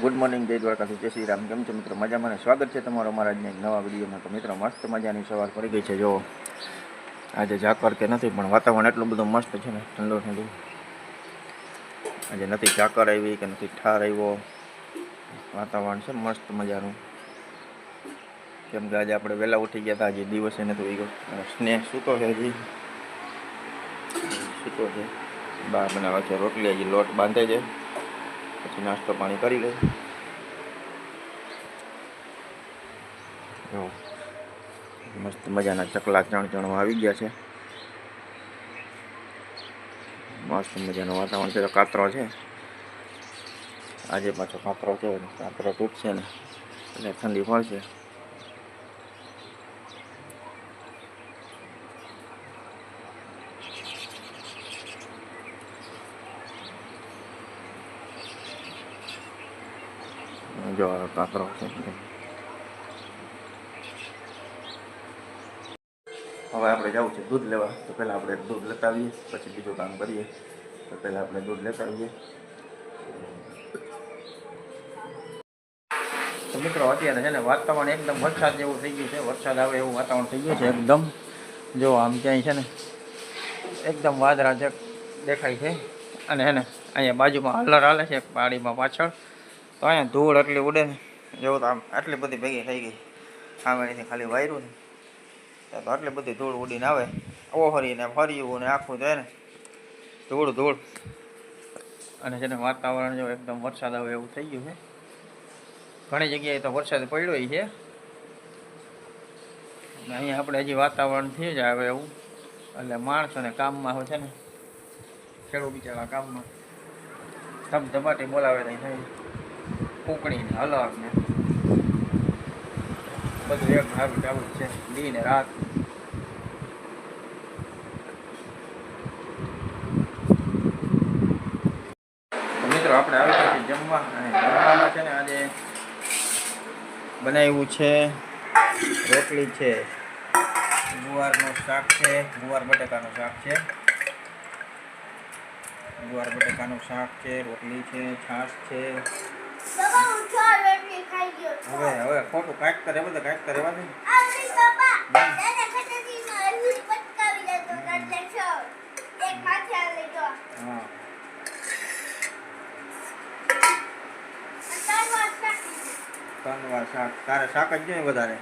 Good morning જય દ્વારકાથી જય શ્રી રામ. કેમ છો મિત્રો? મજામાં સ્વાગત છે તમારો અમારા આજના એક નવા વિડીયોમાં. તો મિત્રો, મસ્ત મજાની સવાર પડી ગઈ છે. જો, આજે ઝાકર કે નથી, પણ વાતાવરણ એટલું બધું મસ્ત છે ને, ઠંડુ ઠંડુ આજે નથી ઝાકર આવી કે નથી ઠાર આવ્યો. વાતાવરણ છે મસ્ત મજાનું. કેમ કે આજે આપણે વહેલા ઉઠી ગયા હતા, આજે દિવસે ઉઈ ગયો અને સ્નેહ સૂતો છે હજી. સૂતો છે. બા બનાવે છે રોટલી, હજી લોટ બાંધે છે. પછી નાસ્તો પાણી કરી લઈએ. મસ્ત મજાના ચકલા ચણ ચણમાં આવી ગયા છે. મસ્ત મજાનું વાતાવરણ છે, તો કાતરો છે. આજે પાછો કાતરો છે કાતરો તૂટશે ને, એટલે ઠંડી પડશે. જો આ કાતરો છે હવે આપણે જવું છે, દૂધ લેવા. તો પહેલાં આપણે દૂધ લેતા આવીએ, પછી બીજું કામ કરીએ. તો પહેલાં આપણે દૂધ લેતા આવીએ. તો મિત્રો, અત્યારે છે ને વાતાવરણ એકદમ વરસાદ જેવું થઈ ગયું છે. વરસાદ આવે એવું વાતાવરણ થઈ ગયું છે એકદમ. જો આમ ક્યાંય છે ને એકદમ વાદળા જે દેખાય છે. અને છે ને અહીંયા બાજુમાં હલર હાલે છે પાડીમાં પાછળ. તો અહીંયા ધૂળ એટલી ઉડે ને, જેવું તો આમ આટલી બધી ભેગી થઈ ગઈ. આમેથી ખાલી વાયરું ને તો આટલી બધી ધૂળ ઉડીને આવે. ઓહરીને, ફર્યું ને આખું જાય ને ધૂળ ધૂળ. અને જેને વાતાવરણ જો એકદમ વરસાદ આવે એવું થઈ ગયું છે. ઘણી જગ્યાએ તો વરસાદ પડ્યો છે. અહીંયા આપણે હજી વાતાવરણ થઈ જ આવે એવું. એટલે માણસોને કામમાં હોય છે ને. ખેડૂત બિચારા કામમાં. ધબધબાટી બોલાવે નહીં થાય ફૂંકણી ને અલગ ને બધું એક સારું ચાલુ છે. દી ને રાત. મિત્રો, આપણે આવી ગયા જમવા જમવામાં છે ને આજે બનાવ્યું છે રોટલી છે. ગુવારનું શાક છે. ગુવાર બટાકાનું શાક છે. ગુવાર બટાકાનું શાક છે, રોટલી છે, છાશ છે બાબા હું છ રોટલી ખાઈ ગયો છું. હવે હવે ખોટું કાંઈક રહેવા દે કાંઈક તો રહેવા તારે શાક જ બાબા દાદા ખટેજીમાં અરવી પટકાવી દેતો એટલે છ એક માથે આ લઈ ગયો હા ત્રણ વાર શાકી ત્રણ વાર શાક તારે શાક જ જોઈએ વધારે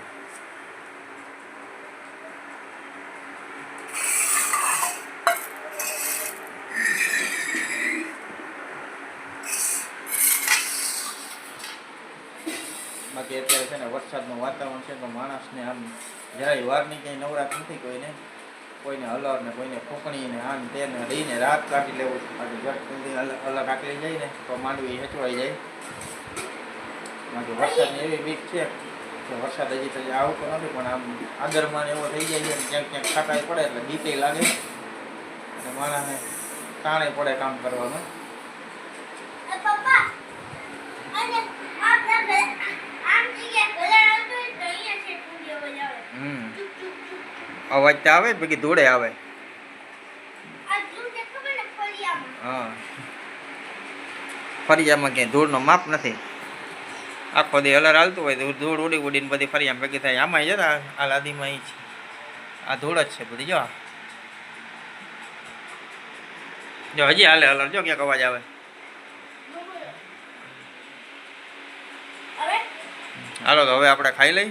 બાકી અત્યારે છે ને વરસાદનું વાતાવરણ છે, તો માણસને આમ જરાય વારની ક્યાંય નવરાત નથી કોઈને. કોઈને અલર ને કોઈને ફૂંકણી ને આમ તેને રહીને રાત કાઢી લેવું બાકી જટ અલગ આકલી જાય ને, તો માંડવી હેચવાઈ જાય. બાકી વરસાદની એવી બીક છે કે વરસાદ હજી તો આવતો નથી, પણ આમ આગળમાં એવો થઈ જાય છે ક્યાંક ક્યાંક ખાટાઈ પડે એટલે બીકે લાગે. અને માણસને તાણે પડે કામ કરવાનું. પપ્પા ઘરે આમ જગ્યાએ ઘરે આવતો હોય તો અહીંયા છે કુંડીઓ બજાવે હમ ચૂપ ચૂપ ચૂપ અવાજ તો આવે પછી ધૂળે આવે. છે ને હા. ફરિયામાં ક્યાંય ધૂળનો માપ નથી. આખો દી હલર હાલતું હોય તો ધૂળ ઉડી ઉડીને બધી ફરિયામાં ભેગી થાય. આમાં જરા આ લાદીમાં અહીં છે. આ ધૂળ જ છે બધી જો. જો હજી હાલે હલર જો ક્યાંક અવાજ આવે. હાલો તો હવે આપણે ખાઈ લઈ.